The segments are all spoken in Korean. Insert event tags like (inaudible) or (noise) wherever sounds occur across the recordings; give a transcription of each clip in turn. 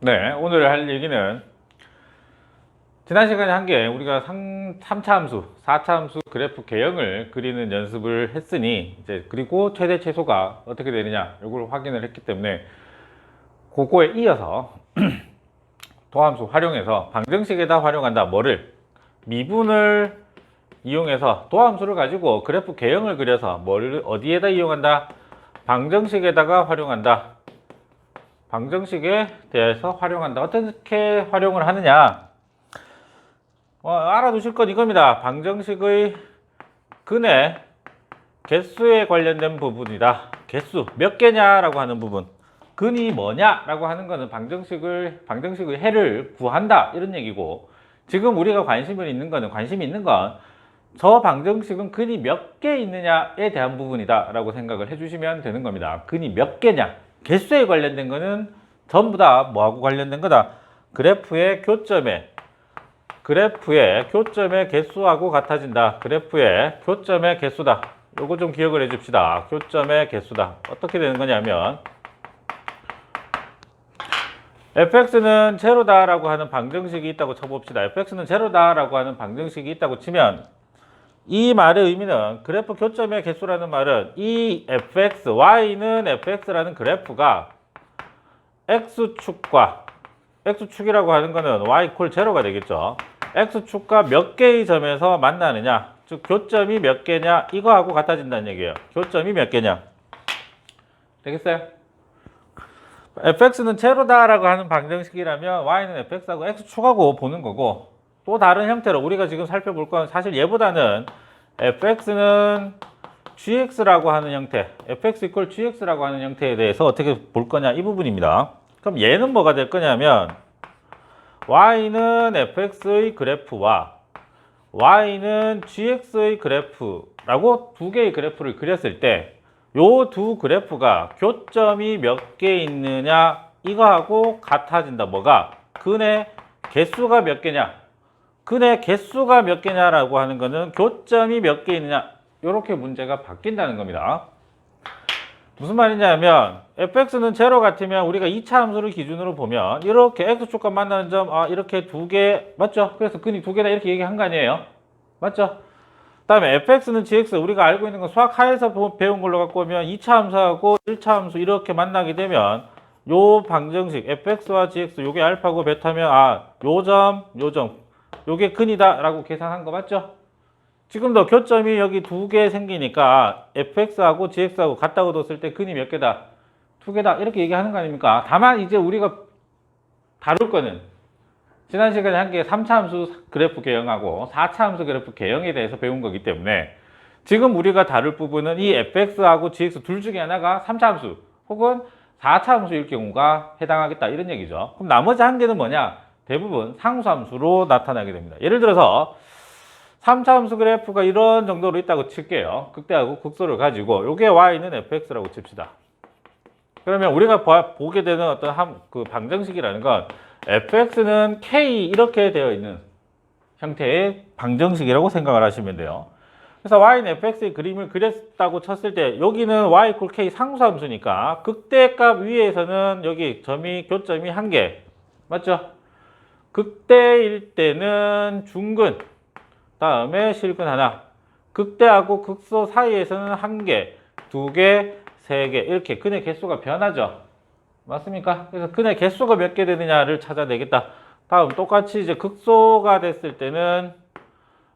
네, 오늘 할 얘기는 지난 시간에 한 게 우리가 3, 차 함수, 4차 함수 그래프 개형을 그리는 연습을 했으니 이제 그리고 최대 최소가 어떻게 되느냐 이걸 확인을 했기 때문에 그거에 이어서 (clears throat) 도함수 활용해서 방정식에다 활용한다. 뭐를? 미분을 이용해서 도함수를 가지고 그래프 개형을 그려서 뭐를 어디에다 이용한다? 방정식에다가 활용한다. 방정식에 대해서 활용한다. 어떻게 활용을 하느냐? 어, 알아두실 건 이겁니다. 방정식의 근의 개수에 관련된 부분이다. 개수 몇 개냐라고 하는 부분. 근이 뭐냐라고 하는 거는 방정식을 방정식의 해를 구한다 이런 얘기고 지금 우리가 관심을 있는 거는 관심이 있는 건 저 방정식은 근이 몇 개 있느냐에 대한 부분이다라고 생각을 해주시면 되는 겁니다. 근이 몇 개냐 개수에 관련된 거는 전부 다 뭐하고 관련된 거다 그래프의 교점에 그래프의 교점의 개수하고 같아진다. 그래프의 교점의 개수다. 요거 좀 기억을 해 줍시다. 교점의 개수다. 어떻게 되는 거냐면 fx는 제로다라고 하는 방정식이 있다고 쳐봅시다. fx는 제로다라고 하는 방정식이 있다고 치면 이 말의 의미는 그래프 교점의 개수라는 말은 이 fx, y는 fx라는 그래프가 x축과 x축이라고 하는 거는 y 콜 제로가 되겠죠. x축과 몇 개의 점에서 만나느냐, 즉 교점이 몇 개냐 이거하고 같아진다는 얘기예요. 교점이 몇 개냐. 되겠어요? fx는 제로다라고 하는 방정식이라면 y는 fx하고 x축하고 보는 거고 또 다른 형태로 우리가 지금 살펴볼 건 사실 얘보다는 fx는 gx라고 하는 형태, fx 이퀄 gx라고 하는 형태에 대해서 어떻게 볼 거냐 이 부분입니다. 그럼 얘는 뭐가 될 거냐면 y는 fx의 그래프와 y는 gx의 그래프라고 두 개의 그래프를 그렸을 때 요 두 그래프가 교점이 몇 개 있느냐 이거하고 같아진다. 뭐가? 근의 개수가 몇 개냐? 근의 개수가 몇 개냐라고 하는 거는 교점이 몇 개 있느냐 이렇게 문제가 바뀐다는 겁니다. 무슨 말이냐면 fx는 제로 같으면 우리가 2차 함수를 기준으로 보면 이렇게 x축과 만나는 점 아, 이렇게 두 개 맞죠? 그래서 근이 두 개다 이렇게 얘기한 거 아니에요? 맞죠? 다음에 fx는 gx 우리가 알고 있는 건 수학 하에서 보- 배운 걸로 갖고 오면 2차 함수하고 1차 함수 이렇게 만나게 되면 요 방정식 fx와 gx 요게 알파고 베타면 아 요 점, 요점 요게 근이다 라고 계산한 거 맞죠? 지금도 교점이 여기 두 개 생기니까 fx하고 gx하고 같다고 뒀을 때 근이 몇 개다? 두 개다. 이렇게 얘기하는 거 아닙니까? 다만 이제 우리가 다룰 거는 지난 시간에 한 게 3차 함수 그래프 개형하고 4차 함수 그래프 개형에 대해서 배운 거기 때문에 지금 우리가 다룰 부분은 이 fx하고 gx 둘 중에 하나가 3차 함수 혹은 4차 함수일 경우가 해당하겠다 이런 얘기죠. 그럼 나머지 한 개는 뭐냐? 대부분 상수함수로 나타나게 됩니다. 예를 들어서 3차 함수 그래프가 이런 정도로 있다고 칠게요. 극대하고 극소를 가지고 요게 y는 fx라고 칩시다. 그러면 우리가 봐- 보게 되는 어떤 함, 그 방정식이라는 건 fx는 k 이렇게 되어 있는 형태의 방정식이라고 생각을 하시면 돼요. 그래서 y는 fx의 그림을 그렸다고 쳤을 때 여기는 y 콜 k 상수함수니까 극대값 위에서는 여기 점이 교점이 한 개 맞죠? 극대일 때는 중근 다음에 실근 하나 극대하고 극소 사이에서는 한 개, 두 개, 세 개 이렇게 근의 개수가 변하죠. 맞습니까? 그래서 근의 개수가 몇 개 되느냐를 찾아내겠다. 다음 똑같이 이제 극소가 됐을 때는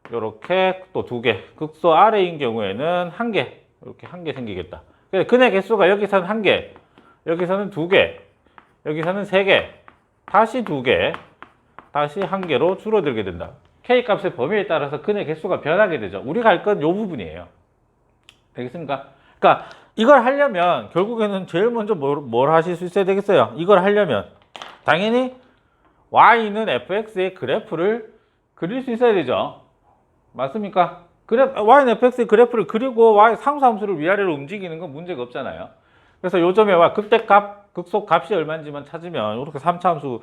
이렇게 또 두 개, 극소 아래인 경우에는 한 개, 이렇게 한 개 생기겠다. 그래서 근의 개수가 여기서는 한 개, 여기서는 두 개, 여기서는 세 개, 다시 두 개, 다시 한 개로 줄어들게 된다. K 값의 범위에 따라서 근의 개수가 변하게 되죠. 우리가 할건이 부분이에요. 되겠습니까? 그러니까 이걸 하려면 결국에는 제일 먼저 뭘, 뭘 하실 수 있어야 되겠어요? 이걸 하려면 당연히 y는 fx의 그래프를 그릴 수 있어야 되죠. 맞습니까? 그래, y는 fx의 그래프를 그리고 y 상수함수를 위아래로 움직이는 건 문제가 없잖아요. 그래서 요점에 와 극대값, 극속 값이 얼마인지만 찾으면 이렇게 3차 함수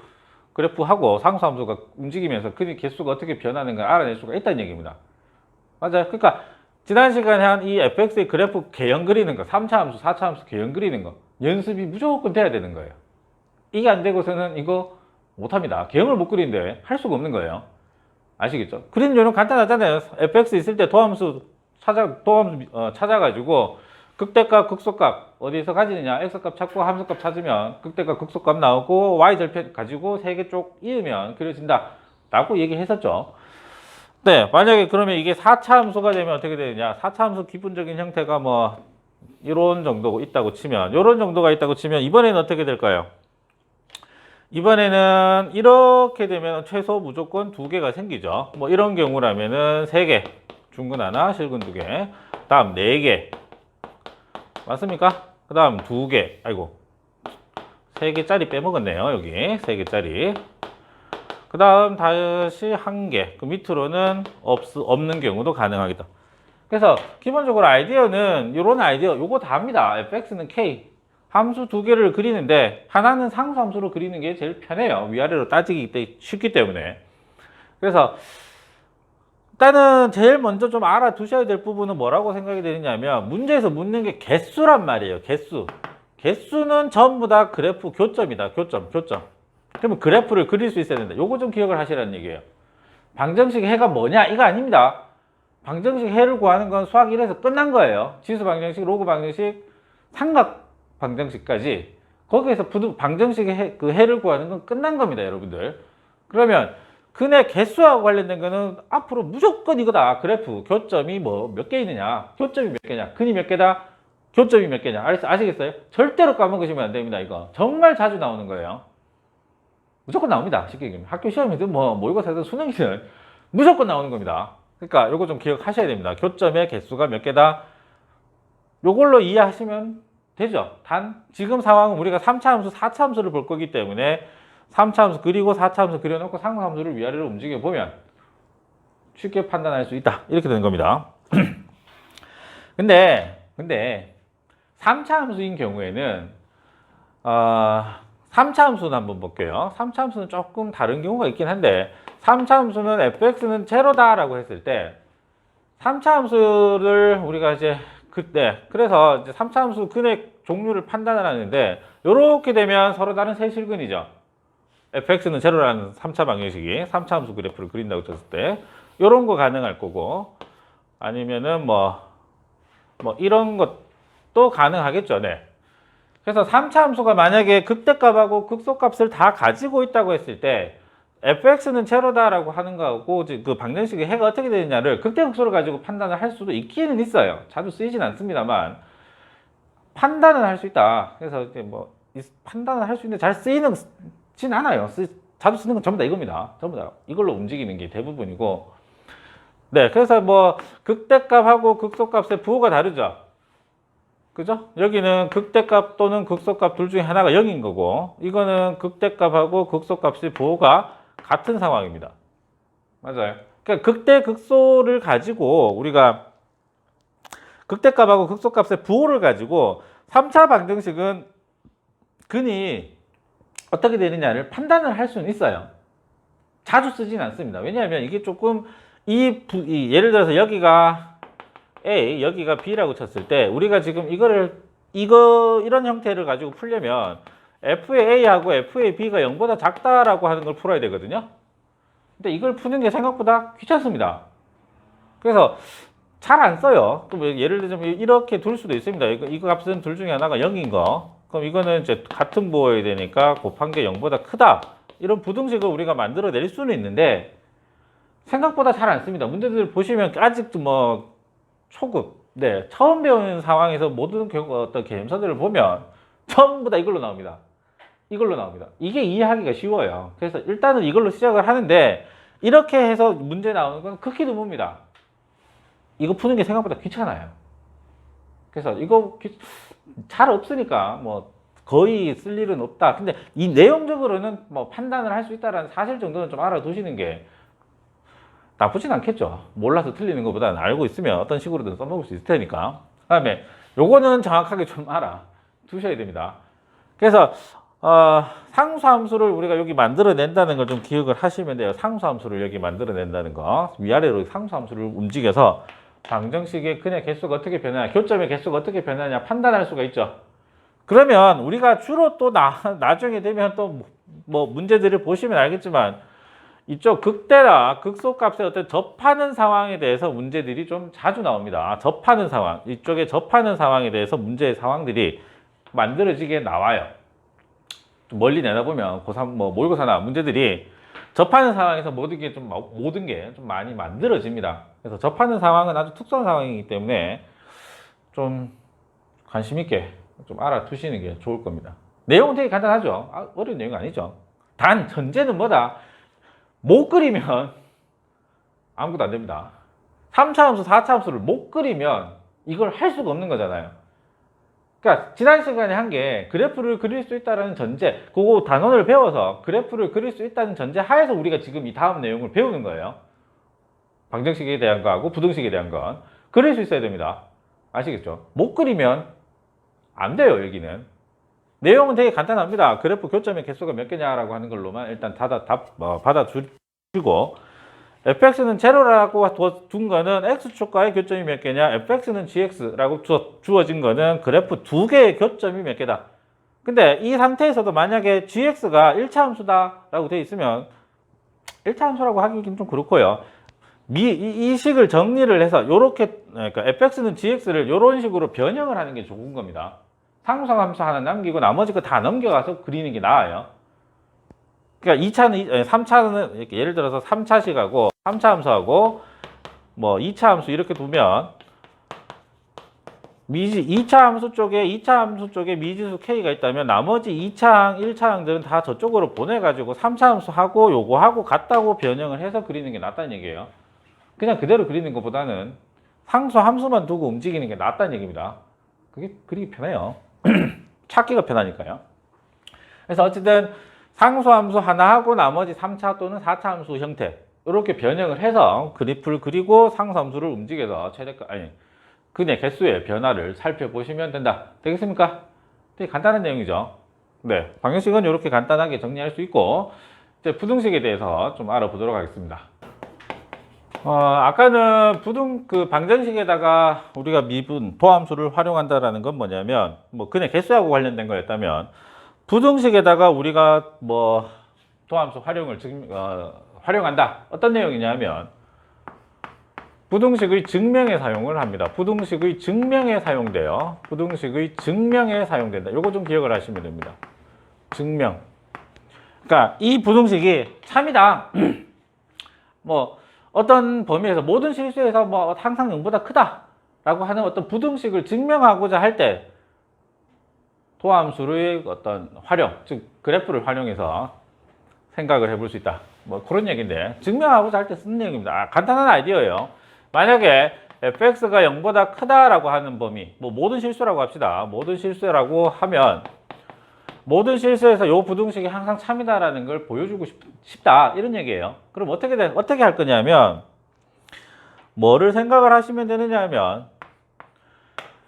그래프하고 상수함수가 움직이면서 그 개수가 어떻게 변하는가 알아낼 수가 있다는 얘기입니다. 맞아요. 그러니까 지난 시간에 한 이 fx의 그래프 개형 그리는 거, 3차 함수, 4차 함수 개형 그리는 거 연습이 무조건 돼야 되는 거예요. 이게 안 되고서는 이거 못합니다. 개형을 못 그리는데 할 수가 없는 거예요. 아시겠죠? 그리는 요령 간단하잖아요. fx 있을 때 도함수 찾아 도함수 어, 찾아가지고 극대값 극소값 어디서 가지느냐? X값 찾고 함수값 찾으면 극대값 극소값 나오고 y 절편 가지고 세 개 쪽 이으면 그려진다 라고 얘기했었죠. 네 만약에 그러면 이게 4차 함수가 되면 어떻게 되느냐? 4차 함수 기본적인 형태가 뭐 이런 정도 있다고 치면 이런 정도가 있다고 치면 이번에는 어떻게 될까요? 이번에는 이렇게 되면 최소 무조건 두 개가 생기죠. 뭐 이런 경우라면은 세 개 중근 하나 실근 두 개 다음 네 개 맞습니까? 그 다음 두 개, 아이고, 세 개짜리 빼먹었네요, 여기. 세 개짜리. 그 다음 다시 한 개. 그 밑으로는 없, 없는 경우도 가능하겠다. 그래서 기본적으로 아이디어는 이런 아이디어, 요거 다 합니다. fx는 k. 함수 두 개를 그리는데 하나는 상수 함수로 그리는 게 제일 편해요. 위아래로 따지기 때- 쉽기 때문에. 그래서 일단은 제일 먼저 좀 알아두셔야 될 부분은 뭐라고 생각이 되느냐면 문제에서 묻는 게 개수란 말이에요. 개수. 개수는 전부 다 그래프 교점이다. 교점, 교점. 그러면 그래프를 그릴 수 있어야 된다. 요거 좀 기억을 하시라는 얘기예요. 방정식 해가 뭐냐? 이거 아닙니다. 방정식 해를 구하는 건 수학 1에서 끝난 거예요. 지수 방정식, 로그 방정식, 삼각 방정식까지 거기에서 부두 방정식 해, 그 해를 구하는 건 끝난 겁니다, 여러분들. 그러면 근의 개수하고 관련된 거는 앞으로 무조건 이거다. 그래프 교점이 뭐 몇 개 있느냐, 교점이 몇 개냐, 근이 몇 개다, 교점이 몇 개냐. 알, 아시겠어요? 절대로 까먹으시면 안 됩니다. 이거 정말 자주 나오는 거예요. 무조건 나옵니다. 쉽게 얘기하면 학교 시험이든 뭐 모의고사든 수능이든 무조건 나오는 겁니다. 그러니까 요거 좀 기억하셔야 됩니다. 교점의 개수가 몇 개다. 요걸로 이해하시면 되죠. 단 지금 상황은 우리가 3차 함수, 4차 함수를 볼 거기 때문에 3차 함수 그리고 4차 함수 그려놓고 상수 함수를 위아래로 움직여 보면 쉽게 판단할 수 있다. 이렇게 되는 겁니다. (clears throat) 근데 근데 3차 함수인 경우에는 어, 3차 함수는 한번 볼게요. 3차 함수는 조금 다른 경우가 있긴 한데 3차 함수는 fx는 제로다 라고 했을 때 3차 함수를 우리가 이제 그때 그래서 이제 3차 함수 근의 종류를 판단을 하는데 이렇게 되면 서로 다른 세 실근이죠. Fx는 제로라는 3차 방정식이 3차 함수 그래프를 그린다고 쳤을 때 이런 거 가능할 거고 아니면은 뭐 뭐 이런 것도 가능하겠죠. 네. 그래서 3차 함수가 만약에 극대값하고 극소값을 다 가지고 있다고 했을 때 fx는 제로다라고 하는 거하고 그 방정식의 해가 어떻게 되느냐를 극대 극소를 가지고 판단을 할 수도 있기는 있어요. 자주 쓰이진 않습니다만 판단은 할 수 있다. 그래서 이제 뭐 이- 판단을 할수 있는데 잘 쓰이는 진 않아요. 쓰, 자주 쓰는 건 전부 다 이겁니다. 전부 다 이걸로 움직이는 게 대부분이고. 네, 그래서 뭐 극대값하고 극소값의 부호가 다르죠. 그죠? 여기는 극대값 또는 극소값 둘 중에 하나가 0인 거고 이거는 극대값하고 극소값의 부호가 같은 상황입니다. 맞아요. 그러니까 극대 극소를 가지고 우리가 극대값하고 극소값의 부호를 가지고 3차 방정식은 근이 어떻게 되느냐를 판단을 할 수는 있어요. 자주 쓰진 않습니다. 왜냐하면 이게 조금 이, 부, 이 예를 들어서 여기가 A, 여기가 B라고 쳤을 때 우리가 지금 이거를 이거 이런 형태를 가지고 풀려면 F의 A하고 F의 B가 0보다 작다라고 하는 걸 풀어야 되거든요. 근데 이걸 푸는 게 생각보다 귀찮습니다. 그래서 잘 안 써요. 예를 들자면 이렇게 둘 수도 있습니다. 이거 값은 둘 중에 하나가 0인 거. 그럼 이거는 이제 같은 부호여야 되니까 곱한 게 0보다 크다. 이런 부등식을 우리가 만들어낼 수는 있는데 생각보다 잘 안 씁니다. 문제들 보시면 아직도 뭐 초급, 네 처음 배우는 상황에서 모든 어떤 개념서들을 보면 전부 다 이걸로 나옵니다. 이걸로 나옵니다. 이게 이해하기가 쉬워요. 그래서 일단은 이걸로 시작을 하는데 이렇게 해서 문제 나오는 건 극히 드뭅니다. 이거 푸는 게 생각보다 귀찮아요. 그래서 이거 귀- 잘 없으니까 뭐 거의 쓸 일은 없다. 근데 이 내용적으로는 뭐 판단을 할 수 있다라는 사실 정도는 좀 알아두시는 게 나쁘진 않겠죠. 몰라서 틀리는 것보다는 알고 있으면 어떤 식으로든 써먹을 수 있을 테니까. 그 다음에 요거는 정확하게 좀 알아 두셔야 됩니다. 그래서 어, 상수함수를 우리가 여기 만들어낸다는 걸 좀 기억을 하시면 돼요. 상수함수를 여기 만들어낸다는 거 위아래로 상수함수를 움직여서 방정식의 근의 개수가 어떻게 변하냐, 교점의 개수가 어떻게 변하냐 판단할 수가 있죠. 그러면 우리가 주로 또 나, 나중에 되면 또 뭐 문제들을 보시면 알겠지만 이쪽 극대나 극소값의 어떤 접하는 상황에 대해서 문제들이 좀 자주 나옵니다. 접하는 상황, 이쪽에 접하는 상황에 대해서 문제의 상황들이 만들어지게 나와요. 좀 멀리 내다보면 고3 뭐 모의고사나 문제들이 접하는 상황에서 모든 게 좀 모든 게 좀 많이 만들어집니다. 그래서 접하는 상황은 아주 특수한 상황이기 때문에 좀 관심 있게 좀 알아두시는 게 좋을 겁니다. 내용은 되게 간단하죠. 아, 어려운 내용 아니죠. 단 전제는 뭐다? 못 그리면 아무것도 안 됩니다. 3차 함수, 4차 함수를 못 그리면 이걸 할 수가 없는 거잖아요. 그러니까 지난 시간에 한 게 그래프를 그릴 수 있다는 전제, 그거 단원을 배워서 그래프를 그릴 수 있다는 전제 하에서 우리가 지금 이 다음 내용을 배우는 거예요. 방정식에 대한 거하고 부등식에 대한 건 그릴 수 있어야 됩니다. 아시겠죠? 못 그리면 안 돼요, 여기는. 내용은 되게 간단합니다. 그래프 교점의 개수가 몇 개냐라고 하는 걸로만 일단 받아, 답, 어, 받아주고 fx는 제로라고 두- 둔 거는 x축과의 교점이 몇 개냐 fx는 gx라고 주, 주어진 거는 그래프 두 개의 교점이 몇 개다. 근데 이 상태에서도 만약에 gx가 1차 함수다 라고 돼 있으면 1차 함수라고 하기는 좀 그렇고요. 미, 이, 이 식을 정리를 해서 요렇게 그러니까 fx는 gx를 요런 식으로 변형을 하는 게 좋은 겁니다. 상수함수 함수 하나 남기고 나머지 거 다 넘겨가서 그리는 게 나아요. 그러니까 2차는 3차는 이렇게 예를 들어서 3차식 하고 3차 함수하고 뭐 2차 함수 이렇게 두면 미지 2차 함수 쪽에 2차 함수 쪽에 미지수 k가 있다면 나머지 2차항, 1차항들은 다 저쪽으로 보내 가지고 3차 함수하고 요거 하고 같다고 변형을 해서 그리는 게 낫다는 얘기예요. 그냥 그대로 그리는 것보다는 상수 함수만 두고 움직이는 게 낫다는 얘기입니다. 그게 그리기 편해요. (clears throat) 찾기가 편하니까요. 그래서 어쨌든 상수함수 하나 하고 나머지 3차 또는 4차 함수 형태 이렇게 변형을 해서 그래프를 그리고 상수함수를 움직여서 최대값 아니 그냥 개수의 변화를 살펴보시면 된다. 되겠습니까? 되게 간단한 내용이죠. 네, 방정식은 이렇게 간단하게 정리할 수 있고 이제 부등식에 대해서 좀 알아보도록 하겠습니다. 어, 아까는 부등 그 방정식에다가 우리가 미분 도함수를 활용한다라는 건 뭐냐면 뭐 그냥 개수하고 관련된 거였다면 부등식에다가 우리가 뭐 도함수 활용을 증, 어, 활용한다. 어떤 내용이냐면 부등식의 증명에 사용을 합니다. 부등식의 증명에 사용돼요. 부등식의 증명에 사용된다. 요거 좀 기억을 하시면 됩니다. 증명. 그러니까 이 부등식이 참이다. (clears throat) 뭐 어떤 범위에서 모든 실수에서 뭐 항상 0보다 크다라고 하는 어떤 부등식을 증명하고자 할 때 도함수의 어떤 활용, 즉 그래프를 활용해서 생각을 해볼 수 있다. 뭐 그런 얘기인데 증명하고자 할 때 쓰는 얘기입니다. 아, 간단한 아이디어예요. 만약에 fx가 0보다 크다라고 하는 범위, 뭐 모든 실수라고 합시다. 모든 실수라고 하면 모든 실수에서 요 부등식이 항상 참이다라는 걸 보여주고 싶, 다 이런 얘기예요. 그럼 어떻게 돼, 어떻게 할 거냐면 뭐를 생각을 하시면 되느냐면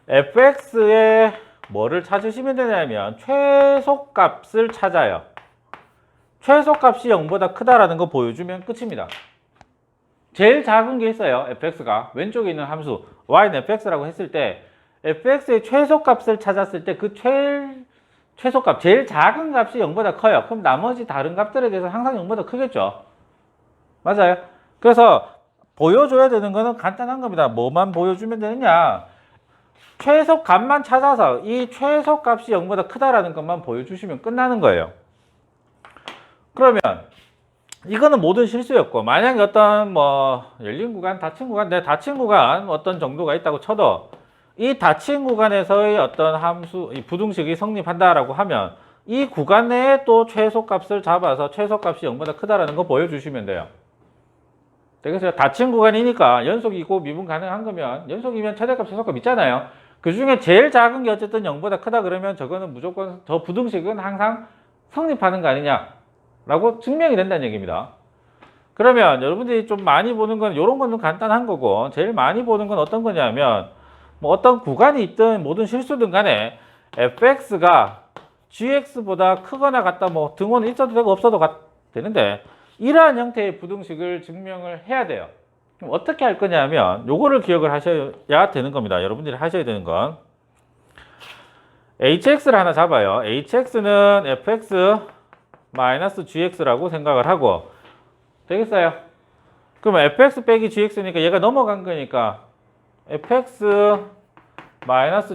fx의 뭐를 찾으시면 되냐면 최소값을 찾아요. 최소값이 0보다 크다라는 거 보여주면 끝입니다. 제일 작은 게 있어요. fx가 왼쪽에 있는 함수 y는 fx라고 했을 때 fx의 최소값을 찾았을 때 그 최, 최소값 제일 작은 값이 0보다 커요. 그럼 나머지 다른 값들에 대해서 항상 0보다 크겠죠. 맞아요. 그래서 보여줘야 되는 거는 간단한 겁니다. 뭐만 보여주면 되느냐? 최소값만 찾아서 이 최소값이 0보다 크다라는 것만 보여주시면 끝나는 거예요. 그러면 이거는 모든 실수였고 만약에 어떤 뭐 열린 구간, 닫힌 구간, 내 닫힌 구간 어떤 정도가 있다고 쳐도 이 닫힌 구간에서의 어떤 함수, 이 부등식이 성립한다라고 하면 이 구간 내에 또 최소값을 잡아서 최소값이 0보다 크다라는 거 보여주시면 돼요. 되겠어요? 닫힌 구간이니까 연속이고 미분 가능한 거면 연속이면 최대값, 최소값 있잖아요. 그 중에 제일 작은 게 어쨌든 0보다 크다 그러면 저거는 무조건 저 부등식은 항상 성립하는 거 아니냐라고 증명이 된다는 얘기입니다. 그러면 여러분들이 좀 많이 보는 건 이런 건좀 간단한 거고 제일 많이 보는 건 어떤 거냐면 뭐 어떤 구간이 있든 모든 실수든 간에 fx가 gx보다 크거나 같다 뭐 등호는 있어도 되고 없어도 가- 되는데 이러한 형태의 부등식을 증명을 해야 돼요. 그럼 어떻게 할 거냐면 요거를 기억을 하셔야 되는 겁니다. 여러분들이 하셔야 되는 건 hx를 하나 잡아요. hx는 fx gx라고 생각을 하고 되겠어요? 그러면 fx 빼기 gx니까 얘가 넘어간 거니까 fx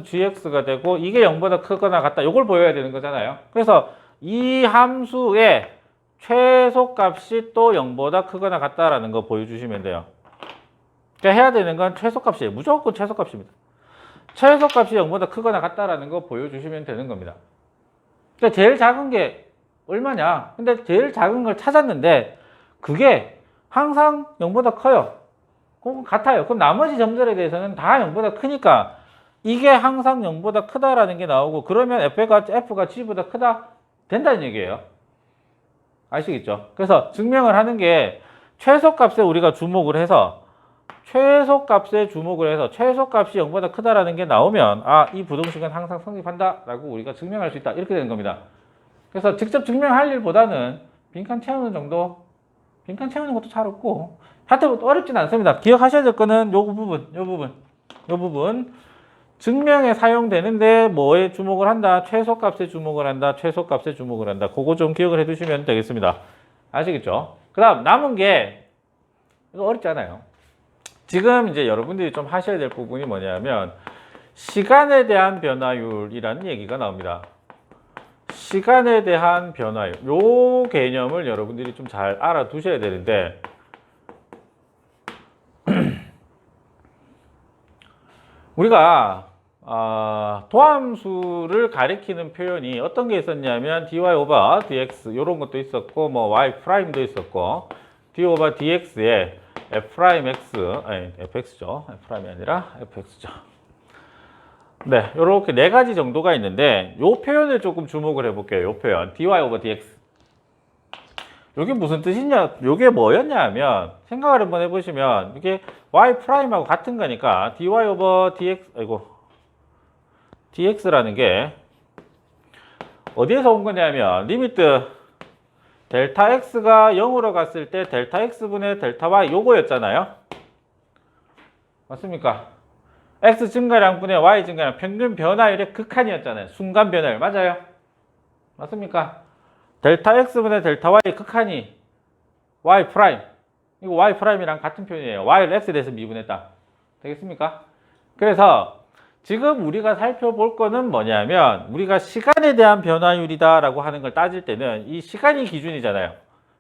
gx가 되고 이게 0보다 크거나 같다. 이걸 보여야 되는 거잖아요. 그래서 이 함수의 최소값이 또 0보다 크거나 같다라는 거 보여주시면 돼요. 그러니까 해야 되는 건 최소값이에요. 무조건 최소값입니다. 최소값이 0보다 크거나 같다라는 거 보여주시면 되는 겁니다. 그러니까 제일 작은 게 얼마냐? 근데 제일 작은 걸 찾았는데 그게 항상 0보다 커요. 그건 같아요. 그럼 나머지 점들에 대해서는 다 0보다 크니까 이게 항상 0보다 크다라는 게 나오고 그러면 F가, F가 G보다 크다 된다는 얘기예요. 아시겠죠? 그래서 증명을 하는 게 최소값에 우리가 주목을 해서 최소값에 주목을 해서 최소값이 0보다 크다라는 게 나오면 아, 이 부동식은 항상 성립한다라고 우리가 증명할 수 있다. 이렇게 되는 겁니다. 그래서 직접 증명할 일보다는 빈칸 채우는 정도 빈칸 채우는 것도 잘 없고 하여튼 어렵진 않습니다. 기억하셔야 될 거는 요 부분, 요 부분, 요 부분 증명에 사용되는데 뭐에 주목을 한다? 최소값에 주목을 한다. 최소값에 주목을 한다. 그거 좀 기억을 해 두시면 되겠습니다. 아시겠죠? 그 다음 남은 게 이거 어렵지 않아요. 지금 이제 여러분들이 좀 하셔야 될 부분이 뭐냐면 시간에 대한 변화율이라는 얘기가 나옵니다. 시간에 대한 변화율. 요 개념을 여러분들이 좀 잘 알아두셔야 되는데 (clears throat) 우리가 아, 도함수를 가리키는 표현이 어떤 게 있었냐면 dy 오버 dx 이런 것도 있었고 뭐 y 프라임도 있었고 d 오버 dx에 f 프라임 x 아니 fx죠. F 프라임이 아니라 fx죠. 네 이렇게 네 가지 정도가 있는데 이 표현을 조금 주목을 해볼게요 이 표현. dy 오버 dx. 이게 무슨 뜻이냐? 이게 뭐였냐 하면 생각을 한번 해보시면 이게 y 프라임하고 같은 거니까 dy 오버 dx 아이고 dx라는 게 어디에서 온 거냐면 리미트 델타 x가 0으로 갔을 때 델타 x분의 델타 y 요거였잖아요. 맞습니까? x 증가량분의 y 증가량 평균 변화율의 극한이었잖아요. 순간 변화율 맞아요? 맞습니까? 델타 x분의 델타 y 극한이 y 프라임 이거 y 프라임이랑 같은 표현이에요. y를 x에 대해서 미분했다. 되겠습니까? 그래서 지금 우리가 살펴볼 거는 뭐냐면 우리가 시간에 대한 변화율이다라고 하는 걸 따질 때는 이 시간이 기준이잖아요.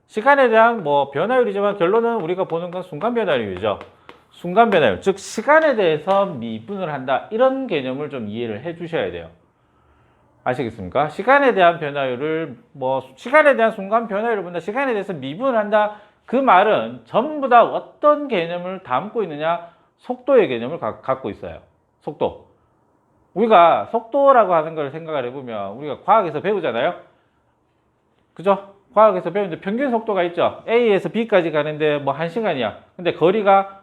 시간에 대한 뭐 변화율이지만 결론은 우리가 보는 건 순간 변화율이죠. 순간 변화율, 즉 시간에 대해서 미분을 한다 이런 개념을 좀 이해를 해주셔야 돼요. 아시겠습니까? 시간에 대한 변화율을 뭐 시간에 대한 순간 변화율을 본다, 시간에 대해서 미분을 한다 그 말은 전부 다 어떤 개념을 담고 있느냐 속도의 개념을 가, 갖고 있어요. 속도. 우리가 속도라고 하는 걸 생각을 해보면 우리가 과학에서 배우잖아요. 그죠? 과학에서 배우는데 평균 속도가 있죠. A에서 B까지 가는데 뭐 1시간이야. 근데 거리가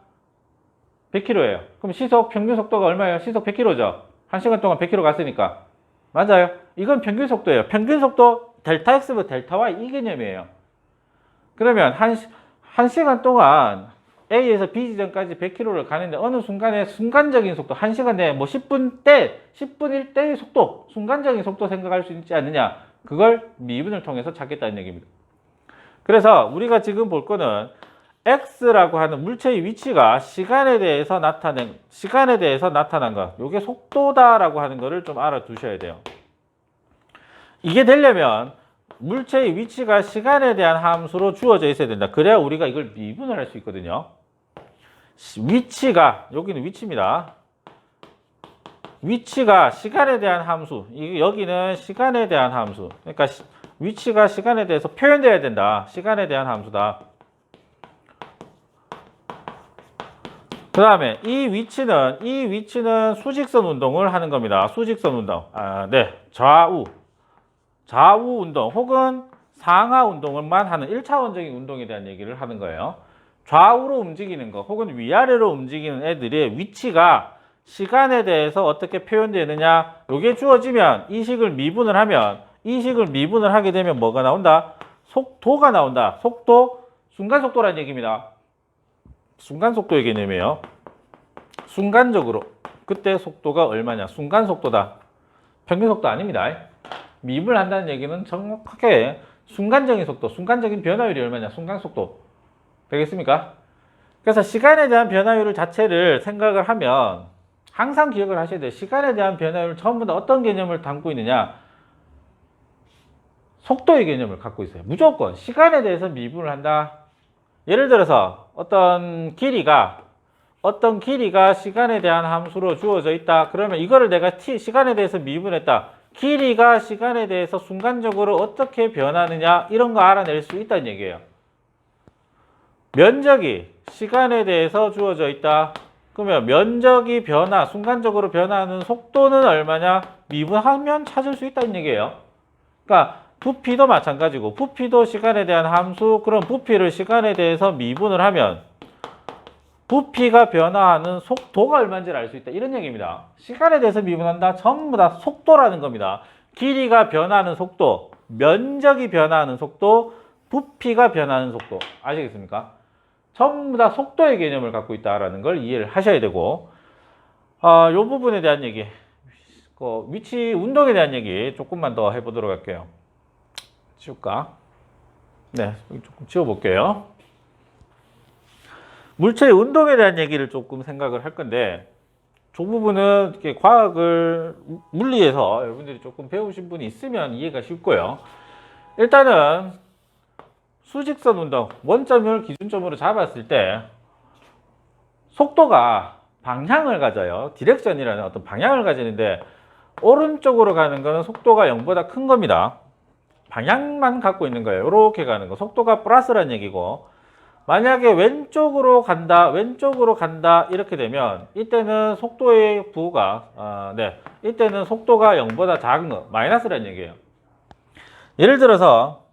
100km예요. 그럼 시속 평균 속도가 얼마예요? 시속 100km죠. 1시간 동안 100km 갔으니까. 맞아요. 이건 평균 속도예요. 평균 속도 델타 X부 델타 Y 이 개념이에요. 그러면 한, 한 시간 동안 A에서 B 지점까지 100km를 가는데 어느 순간에 순간적인 속도, 1시간 내에 뭐 10분 때, 10분 1대의 속도, 순간적인 속도 생각할 수 있지 않느냐. 그걸 미분을 통해서 찾겠다는 얘기입니다. 그래서 우리가 지금 볼 거는 X라고 하는 물체의 위치가 시간에 대해서 나타낸, 시간에 대해서 나타난 것. 이게 속도다라고 하는 거를 좀 알아두셔야 돼요. 이게 되려면 물체의 위치가 시간에 대한 함수로 주어져 있어야 된다. 그래야 우리가 이걸 미분을 할 수 있거든요. 위치가 여기는 위치입니다. 위치가 시간에 대한 함수. 이 여기는 시간에 대한 함수. 그러니까 시, 위치가 시간에 대해서 표현돼야 된다. 시간에 대한 함수다. 그 다음에 이 위치는 이 위치는 수직선 운동을 하는 겁니다. 수직선 운동. 아, 네. 좌우. 좌우 운동 혹은 상하 운동을만 하는 1차원적인 운동에 대한 얘기를 하는 거예요. 좌우로 움직이는 거 혹은 위아래로 움직이는 애들의 위치가 시간에 대해서 어떻게 표현되느냐 이게 주어지면 이 식을 미분을 하면 이 식을 미분을 하게 되면 뭐가 나온다? 속도가 나온다. 속도, 순간 속도라는 얘기입니다. 순간 속도의 개념이에요. 순간적으로 그때 속도가 얼마냐? 순간 속도다. 평균 속도 아닙니다. 미분을 한다는 얘기는 정확하게 순간적인 속도, 순간적인 변화율이 얼마냐? 순간 속도. 되겠습니까? 그래서 시간에 대한 변화율 자체를 생각을 하면 항상 기억을 하셔야 돼요. 시간에 대한 변화율 전부 다 어떤 개념을 담고 있느냐? 속도의 개념을 갖고 있어요. 무조건 시간에 대해서 미분을 한다. 예를 들어서 어떤 길이가 어떤 길이가 시간에 대한 함수로 주어져 있다. 그러면 이거를 내가 t 시간에 대해서 미분했다. 길이가 시간에 대해서 순간적으로 어떻게 변하느냐 이런 거 알아낼 수 있다는 얘기예요. 면적이 시간에 대해서 주어져 있다. 그러면 면적이 변화, 순간적으로 변화하는 속도는 얼마냐? 미분하면 찾을 수 있다는 얘기예요. 그러니까 부피도 마찬가지고 부피도 시간에 대한 함수, 그럼 부피를 시간에 대해서 미분을 하면 부피가 변화하는 속도가 얼마인지를 알 수 있다. 이런 얘기입니다. 시간에 대해서 미분한다. 전부 다 속도라는 겁니다. 길이가 변하는 속도, 면적이 변화하는 속도, 부피가 변하는 속도. 아시겠습니까? 전부 다 속도의 개념을 갖고 있다라는 걸 이해를 하셔야 되고, 아, 요 부분에 대한 얘기, 그 위치 운동에 대한 얘기 조금만 더 해보도록 할게요. 지울까? 네, 조금 지워볼게요. 물체의 운동에 대한 얘기를 조금 생각을 할 건데, 저 부분은 이렇게 과학을 물리에서 여러분들이 조금 배우신 분이 있으면 이해가 쉽고요. 일단은 수직선 운동 원점을 기준점으로 잡았을 때 속도가 방향을 가져요. 디렉션이라는 어떤 방향을 가지는데 오른쪽으로 가는 거는 속도가 0보다 큰 겁니다. 방향만 갖고 있는 거예요. 이렇게 가는 거. 속도가 플러스라는 얘기고 만약에 왼쪽으로 간다, 왼쪽으로 간다 이렇게 되면 이때는 속도의 부호가 아, 네, 이때는 속도가 0보다 작은 거, 마이너스라는 얘기예요. 예를 들어서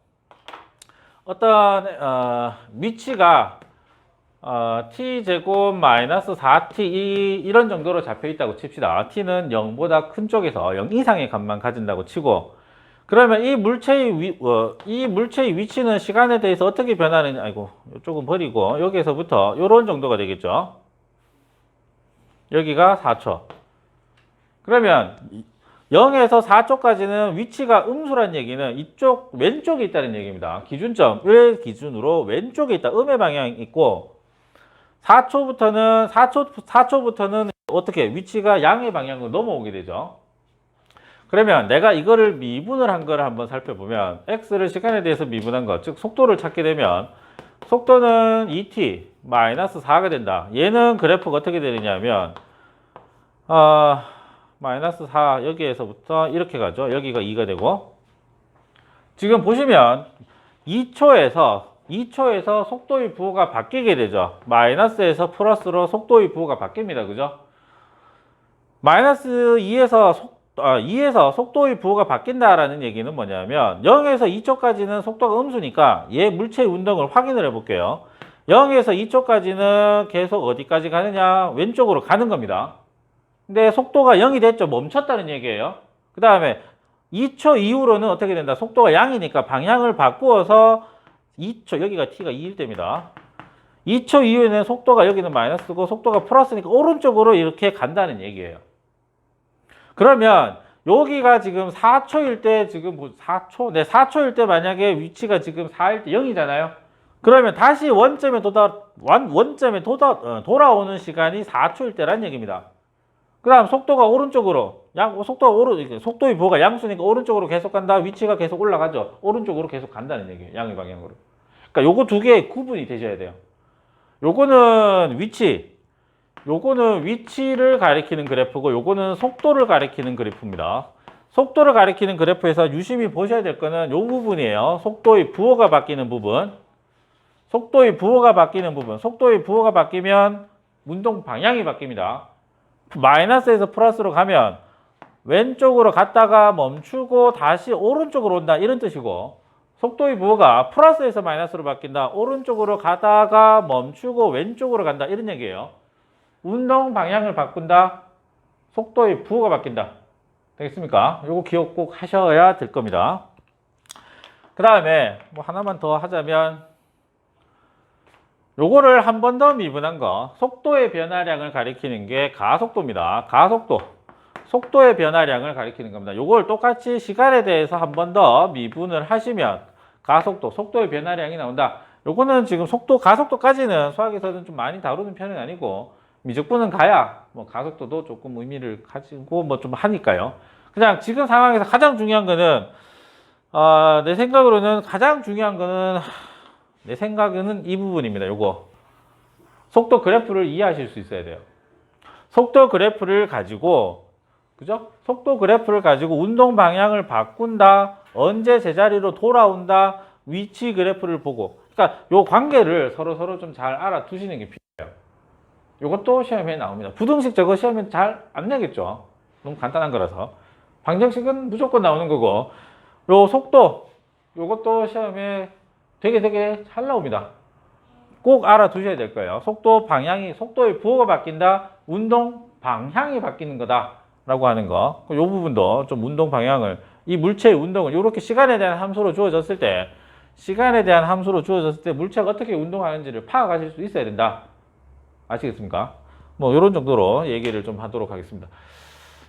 어떤 어, 위치가 어, t 제곱 마이너스 4t 이, 이런 정도로 잡혀 있다고 칩시다. t는 0보다 큰 쪽에서 0 이상의 값만 가진다고 치고 그러면 이 물체의 위, 어, 이 물체의 위치는 시간에 대해서 어떻게 변하느냐 아이고 이쪽은 버리고 여기에서부터 요런 정도가 되겠죠. 여기가 4초. 그러면 0에서 4초까지는 위치가 음수란 얘기는 이쪽 왼쪽에 있다는 얘기입니다. 기준점을 기준으로 왼쪽에 있다. 음의 방향이 있고 4초부터는 4초 4초부터는 어떻게 위치가 양의 방향으로 넘어오게 되죠. 그러면 내가 이거를 미분을 한 거를 한번 살펴보면 x를 시간에 대해서 미분한 것, 즉 속도를 찾게 되면 속도는 2t 마이너스 4가 된다. 얘는 그래프가 어떻게 되느냐면 어, 마이너스 4 여기에서부터 이렇게 가죠. 여기가 2가 되고 지금 보시면 2초에서 2초에서 속도의 부호가 바뀌게 되죠. 마이너스에서 플러스로 속도의 부호가 바뀝니다. 그죠? 마이너스 2에서 속, 아, 2에서 속도의 부호가 바뀐다라는 얘기는 뭐냐면 0에서 2초까지는 속도가 음수니까 얘 물체의 운동을 확인을 해볼게요. 0에서 2초까지는 계속 어디까지 가느냐? 왼쪽으로 가는 겁니다. 근데 속도가 0이 됐죠. 멈췄다는 얘기예요. 그 다음에 2초 이후로는 어떻게 된다? 속도가 양이니까 방향을 바꾸어서 2초, 여기가 t가 2일 때입니다. 2초 이후에는 속도가 여기는 마이너스고 속도가 플러스니까 오른쪽으로 이렇게 간다는 얘기예요. 그러면 여기가 지금 4초일 때 지금 4초, 네, 4초일 때 만약에 위치가 지금 4일 때 0이잖아요. 그러면 다시 원점에 도다 원, 원점에 도다, 어, 돌아오는 시간이 4초일 때란 얘기입니다. 그 다음 속도가 오른쪽으로 양 속도가 오른 속도의 부호가 양수니까 오른쪽으로 계속 간다. 위치가 계속 올라가죠. 오른쪽으로 계속 간다는 얘기예요. 양의 방향으로. 그러니까 요거 두개 구분이 되셔야 돼요. 요거는 위치 요거는 위치를 가리키는 그래프고 요거는 속도를 가리키는 그래프입니다. 속도를 가리키는 그래프에서 유심히 보셔야 될 거는 요 부분이에요. 속도의 부호가 바뀌는 부분. 속도의 부호가 바뀌는 부분. 속도의 부호가 바뀌면 운동 방향이 바뀝니다. 마이너스에서 플러스로 가면 왼쪽으로 갔다가 멈추고 다시 오른쪽으로 온다. 이런 뜻이고. 속도의 부호가 플러스에서 마이너스로 바뀐다. 오른쪽으로 가다가 멈추고 왼쪽으로 간다. 이런 얘기예요 운동 방향을 바꾼다 속도의 부호가 바뀐다 되겠습니까? 요거 기억 꼭 하셔야 될 겁니다 그 다음에 뭐 하나만 더 하자면 요거를 한 번 더 미분한 거 속도의 변화량을 가리키는 게 가속도입니다. 가속도. 속도의 변화량을 가리키는 겁니다. 요걸 똑같이 시간에 대해서 한 번 더 미분을 하시면 가속도, 속도의 변화량이 나온다. 요거는 지금 속도, 가속도까지는 수학에서는 좀 많이 다루는 편은 아니고 미적분은 가야 뭐 가속도도 조금 의미를 가지고 뭐 좀 하니까요. 그냥 지금 상황에서 가장 중요한 거는 어, 내 생각으로는 가장 중요한 거는 내 생각에는 이 부분입니다. 요거 속도 그래프를 이해하실 수 있어야 돼요. 속도 그래프를 가지고 그죠? 속도 그래프를 가지고 운동 방향을 바꾼다. 언제 제자리로 돌아온다. 위치 그래프를 보고. 그러니까 요 관계를 서로 서로 좀 잘 알아두시는 게 필요해요. 요것도 시험에 나옵니다. 부등식 저거 시험에 잘 안 내겠죠. 너무 간단한 거라서. 방정식은 무조건 나오는 거고. 요 속도 요것도 시험에 되게 되게 잘 나옵니다. 꼭 알아두셔야 될 거예요. 속도 방향이 속도의 부호가 바뀐다. 운동 방향이 바뀌는 거다 라고 하는 거. 이 부분도 좀 운동 방향을 이 물체의 운동을 이렇게 시간에 대한 함수로 주어졌을 때 시간에 대한 함수로 주어졌을 때 물체가 어떻게 운동하는지를 파악하실 수 있어야 된다. 아시겠습니까? 뭐 이런 정도로 얘기를 좀 하도록 하겠습니다.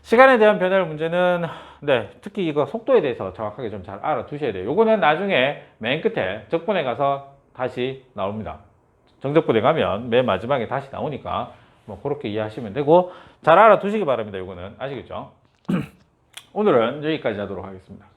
시간에 대한 변화의 문제는 네 특히 이거 속도에 대해서 정확하게 좀 잘 알아두셔야 돼요. 요거는 나중에 맨 끝에 적분에 가서 다시 나옵니다. 정적분에 가면 맨 마지막에 다시 나오니까 뭐 그렇게 이해하시면 되고 잘 알아두시기 바랍니다. 요거는 아시겠죠? (clears throat) 오늘은 여기까지 하도록 하겠습니다.